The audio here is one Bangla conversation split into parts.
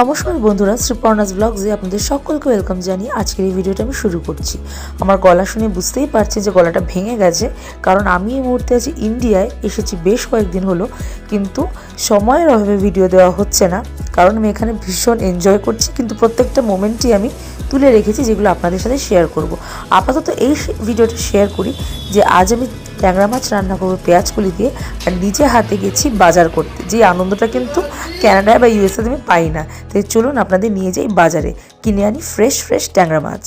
নমস্কার বন্ধুরা, শ্রীপর্ণাস ব্লগসে আপনাদের সকলকে ওয়েলকাম জানিয়ে আজকের এই ভিডিওটা আমি শুরু করছি। আমার গলা শুনে বুঝতেই পারছি যে গলাটা ভেঙে গেছে, কারণ আমি এই মুহূর্তে আছি ইন্ডিয়ায়, এসেছি বেশ কয়েকদিন হলো, কিন্তু সময়ের অভাবে ভিডিও দেওয়া হচ্ছে না, কারণ আমি এখানে ভীষণ এনজয় করছি, কিন্তু প্রত্যেকটা মোমেন্টই আমি তুলে রেখেছি, যেগুলো আপনাদের সাথে শেয়ার করব। আপাতত এই ভিডিওটা শেয়ার করি যে আজ আমি ট্যাংরা মাছ রান্না করব পেঁয়াজকুলি দিয়ে আর নিজে হাতে গেছি বাজার করতে। যে আনন্দটা কিন্তু ক্যানাডায় বা ইউএসএতে আমি পাই না। তাই চলুন আপনাদের নিয়ে যাই বাজারে। কিনে আনি ফ্রেশ ফ্রেশ ট্যাংরা মাছ।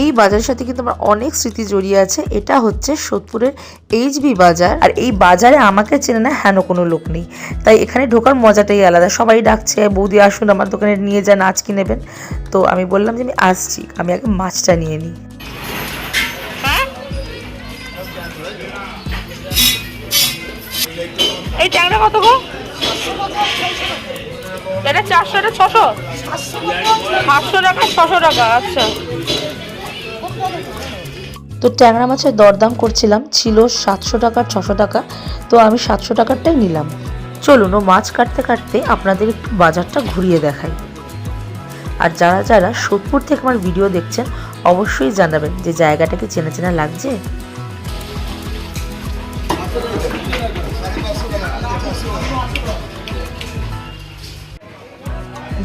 এই বাজারের সাথে কিন্তু আমার অনেক স্মৃতি জড়িয়ে আছে। এটা হচ্ছে সোদপুরের এইচবি বাজার। আর এই বাজারে আমাকে চেনে না হেন কোনো লোক নেই। তাই এখানে ঢোকার মজাটাই আলাদা। সবাই ডাকছে বৌদি আসুন আমার দোকানে নিয়ে যান আজ কি নেবেন? তো আমি বললাম যে আমি আসছি আমি আগে মাছটা নিয়ে নিই। এই ট্যাংরা কত গো? এটা চারশো এটা ছশো? পাঁচশো টাকা ছশো টাকা আচ্ছা। তো ট্যাংরা মাছের দরদাম করছিলাম, ছিল সাতশো টাকা, ছশো টাকা। তো আমি সাতশো টাকারটাই নিলাম। চলুন ও মাছ কাটতে কাটতে আপনাদের একটু বাজারটা ঘুরিয়ে দেখাই। আর যারা যারা সোদপুর থেকে আমার ভিডিও দেখছেন, অবশ্যই জানাবেন যে জায়গাটাকে চেনা চেনা লাগছে।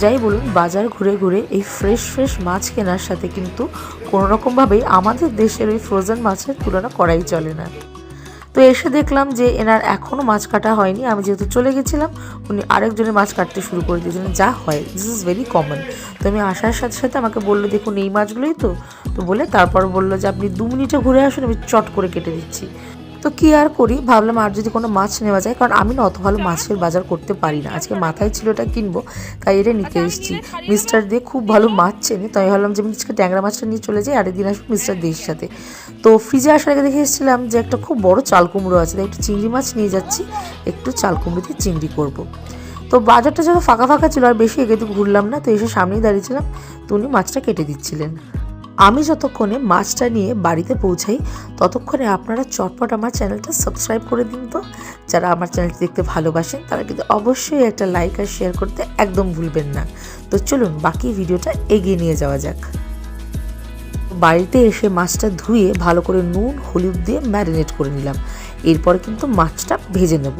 যাই বলুন, বাজার ঘুরে ঘুরে এই ফ্রেশ ফ্রেশ মাছ কেনার সাথে কিন্তু কোনো রকমভাবেই আমাদের দেশের ওই ফ্রোজেন মাছের তুলনা করাই চলে না। তো এসে দেখলাম যে এনার এখনও মাছ কাটা হয়নি। আমি যেহেতু চলে গেছিলাম, উনি আরেকজনের মাছ কাটতে শুরু করে দিয়েছিলেন। যা হয় দিস ইজ ভেরি কমন তো আমি আসার সাথে সাথে আমাকে বলল, দেখুন, এই মাছগুলোই তো। তো বলে তারপর বলল যে, আপনি দু মিনিটে ঘুরে আসুন, আমি চট করে কেটে দিচ্ছি। তো কি আর করি? ভাবলাম আর যদি কোনো মাছ নেওয়া যায়, কারণ আমি না অত ভালো মাছের বাজার করতে পারি না। আজকে মাথায় ছিল এটা কিনবো, তাই এটা নিতে এসেছি। মিস্টার দিয়ে খুব ভালো মাছ চেনে, তাই ভাবলাম যে আমি আজকে ট্যাংরা মাছটা নিয়ে চলে যাই, আরেকদিন আসব মিস্টার দেয়ের সাথে। তো ফ্রিজে আসার আগে দেখে এসেছিলাম যে একটা খুব বড় চাল কুমড়ো আছে, তাই একটু চিংড়ি মাছ নিয়ে যাচ্ছি, একটু চাল কুমড়ো দিয়ে চিংড়ি করব। তো বাজারটা যখন ফাঁকা ফাঁকা ছিল আর বেশি এগিয়ে ঘুরলাম না, তো এসে সামনেই দাঁড়িয়েছিলাম তো উনি মাছটা কেটে দিচ্ছিলেন। আমি যতক্ষণে মাছটা নিয়ে বাড়িতে পৌঁছাই, ততক্ষণে আপনারা চটপট আমার চ্যানেলটা সাবস্ক্রাইব করে দিন তো। যারা আমার চ্যানেলটি দেখতে ভালোবাসেন, তারা কিন্তু অবশ্যই একটা লাইক আর শেয়ার করতে একদম ভুলবেন না। তো চলুন, বাকি ভিডিওটা এগিয়ে নিয়ে যাওয়া যাক। বাড়িতে এসে মাছটা ধুয়ে ভালো করে নুন, হলুদ দিয়ে ম্যারিনেট করে নিলাম। এরপর কিন্তু মাছটা ভেজে নেব।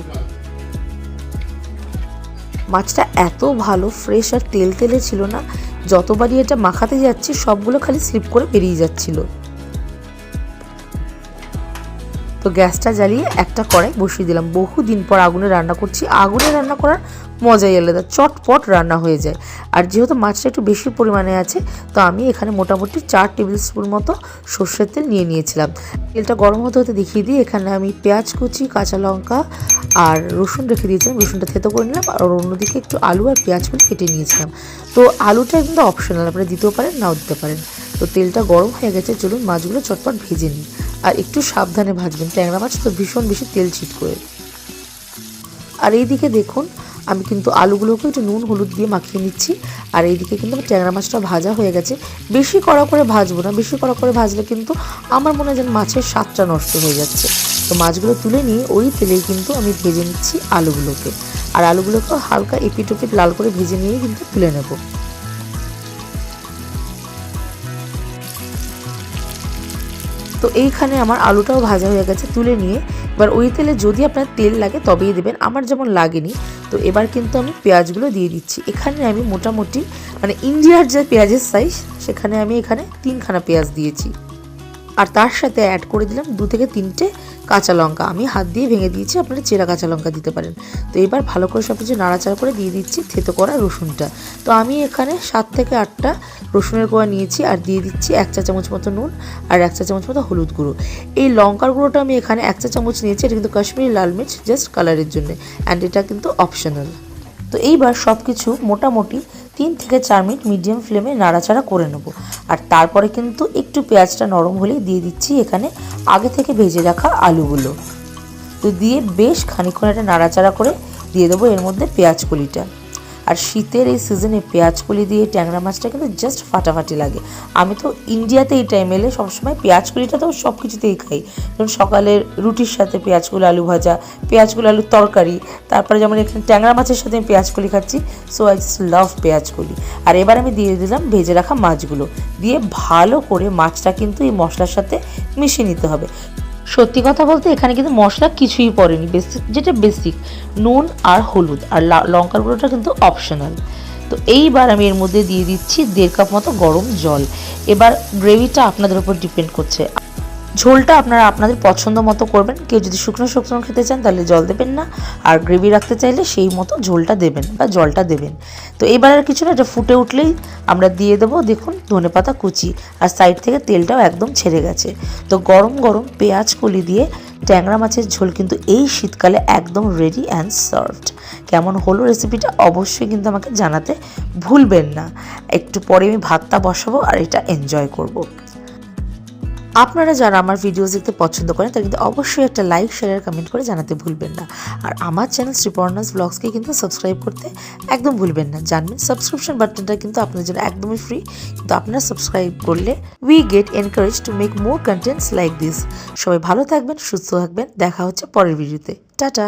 মাছটা এত ভালো ফ্রেশ আর তেল তেলে ছিল না যতবারই এটা মাখাতে যাচ্ছি সবগুলো খালি স্লিপ করে বেরিয়ে যাচ্ছিল। তো গ্যাসটা জ্বালিয়ে একটা কড়াই বসিয়ে দিলাম। বহু দিন পর আগুনে রান্না করছি। আগুনে রান্না করার মজাই আলাদা, চটপট রান্না হয়ে যায়। আর যেহেতু মাছটা একটু বেশি পরিমাণে আছে, তো আমি এখানে মোটামুটি চার টেবিল স্পুন মতো সর্ষের তেল নিয়ে নিয়েছিলাম। তেলটা গরম হতে হতে দেখিয়ে দিয়ে এখানে আমি পেঁয়াজ কুচি, কাঁচা লঙ্কা আর রসুন রেখে দিয়েছিলাম। রসুনটা থেতো করে নিলাম আর অন্যদিকে একটু আলু আর পেঁয়াজগুলো কেটে নিয়েছিলাম। তো আলুটা কিন্তু অপশনাল আপনারা দিতেও পারেন, নাও দিতে পারেন। তো তেলটা গরম হয়ে গেছে, চলুন মাছগুলো চটপট ভেজে নিই। আর একটু সাবধানে ভাজবেন। ট্যাংরা মাছ তো ভীষণ বেশি তেল ছিট করে আর এইদিকে দেখুন, আমি কিন্তু আলুগুলোকে একটু নুন, হলুদ দিয়ে মাখিয়ে নিচ্ছি। আর এইদিকে কিন্তু আমার ট্যাংরা মাছটা ভাজা হয়ে গেছে। বেশি কড়া করে ভাজবো না। বেশি কড়া করে ভাজলে কিন্তু আমার মনে হয় যেন মাছের স্বাদটা নষ্ট হয়ে যাচ্ছে। তো মাছগুলো তুলে নিয়ে ওই তেলেই কিন্তু আমি ভেজে নিচ্ছি আলুগুলোকে। আর আলুগুলোকে হালকা এপিট ওপিট লাল করে ভেজে নিয়ে কিন্তু তুলে নেব। তো এইখানে আমার আলুটাও ভাজা হয়ে গেছে, তুলে নিয়ে। এবার ওই তেলে যদি আপনার তেল লাগে তবেই দেবেন, আমার যেমন লাগেনি। তো এবার কিন্তু আমি পেঁয়াজগুলো দিয়ে দিচ্ছি। এখানে আমি মোটামুটি মানে ইন্ডিয়ার যে পেঁয়াজের সাইজ সেখানে আমি এখানে তিনখানা পেঁয়াজ দিয়েছি। আর তার সাথে অ্যাড করে দিলাম দু থেকে তিনটে কাঁচা লঙ্কা। আমি হাত দিয়ে ভেঙে দিয়েছি, আপনারা চেরা কাঁচা লঙ্কা দিতে পারেন। তো এবার ভালো করে সব কিছু নাড়াচাড়া করে দিয়ে দিচ্ছি থেতো করা রসুনটা। তো আমি এখানে সাত থেকে আটটা রসুনের কোয়া নিয়েছি আর দিয়ে দিচ্ছি এক চা চামচ মতো নুন আর এক চা চামচ মতো হলুদ গুঁড়ো। এই লঙ্কার গুঁড়োটা আমি এখানে এক চা চামচ নিয়েছি, এটা কিন্তু কাশ্মীরি লাল মির্চ জাস্ট কালারের জন্য। অ্যান্ড এটা কিন্তু অপশনাল তো এইবার সব কিছু মোটামুটি তিন থেকে চার মিনিট মিডিয়াম ফ্লেমে নাড়াচাড়া করে নেব। আর তারপরে কিন্তু একটু পেঁয়াজটা নরম হলেই দিয়ে দিচ্ছি এখানে আগে থেকে ভেজে রাখা আলুগুলো। তো দিয়ে বেশ খানিক্ষণ একটা নাড়াচাড়া করে দিয়ে দেবো এর মধ্যে পেঁয়াজ কলিটা আর শীতের এই সিজনে পেঁয়াজ কলি দিয়ে ট্যাংরা মাছটা কিন্তু জাস্ট ফাটাফাটি লাগে। আমি তো ইন্ডিয়াতে এই টাইম এলে সবসময় পেঁয়াজ কলিটা তো সব কিছুতেই খাই। যেমন সকালের রুটির সাথে পেঁয়াজ আলু ভাজা, পেঁয়াজ কলি আলুর তরকারি, তারপরে যেমন এখানে ট্যাংরা মাছের সাথে আমি পেঁয়াজ কলি খাচ্ছি সো আই জাস্ট লাভ পেঁয়াজ কলি। আর এবার আমি দিয়ে দিলাম ভেজে রাখা মাছগুলো। দিয়ে ভালো করে মাছটা কিন্তু এই মশলার সাথে মিশিয়ে নিতে হবে। সত্যি কথা বলতে এখানে কিন্তু মশলা কিছুই পড়েনি বেসিক যেটা বেসিক নুন আর হলুদ, আর লঙ্কার গুঁড়োটা কিন্তু অপশনাল তো এইবার আমি এর মধ্যে দিয়ে দিচ্ছি দেড় কাপ মতো গরম জল। এবার গ্রেভিটা আপনাদের উপর ডিপেন্ড করছে। ঝোলটা আপনারা আপনাদের পছন্দ মতো করবেন। কেউ যদি শুকনো শুকনো খেতে চান, তাহলে জল দেবেন না। আর গ্রেভি রাখতে চাইলে সেই মতো ঝোলটা দেবেন বা জলটা দেবেন। তো এবার আর কিছু না, এটা ফুটে উঠলেই আমরা দিয়ে দেবো, দেখুন ধনেপাতা কুচি। আর সাইড থেকে তেলটাও একদম ছেড়ে গেছে। তো গরম গরম পেঁয়াজ কলি দিয়ে ট্যাংরা মাছের ঝোল কিন্তু এই শীতকালে একদম রেডি অ্যান্ড সার্ভড কেমন হলো রেসিপিটা অবশ্যই কিন্তু আমাকে জানাতে ভুলবেন না। একটু পরে আমি ভাতটা বসাবো আর এটা এনজয় করব। আপনারা যারা আমার ভিডিওস দেখতে পছন্দ করেন, তারা কিন্তু অবশ্যই একটা লাইক শেয়ার কমেন্ট করে জানাতে ভুলবেন না। আর আমার চ্যানেল শ্রীপর্ণাস ব্লগসকে কিন্তু সাবস্ক্রাইব করতে একদম ভুলবেন না। জানবেন সাবস্ক্রিপশন বাটনটা কিন্তু আপনাদের জন্য একদমই ফ্রি কিন্তু আপনারা সাবস্ক্রাইব করলে we get encourage to make more contents like this সবাই ভালো থাকবেন, সুস্থ থাকবেন। দেখা হচ্ছে পরের ভিডিওতে টাটা!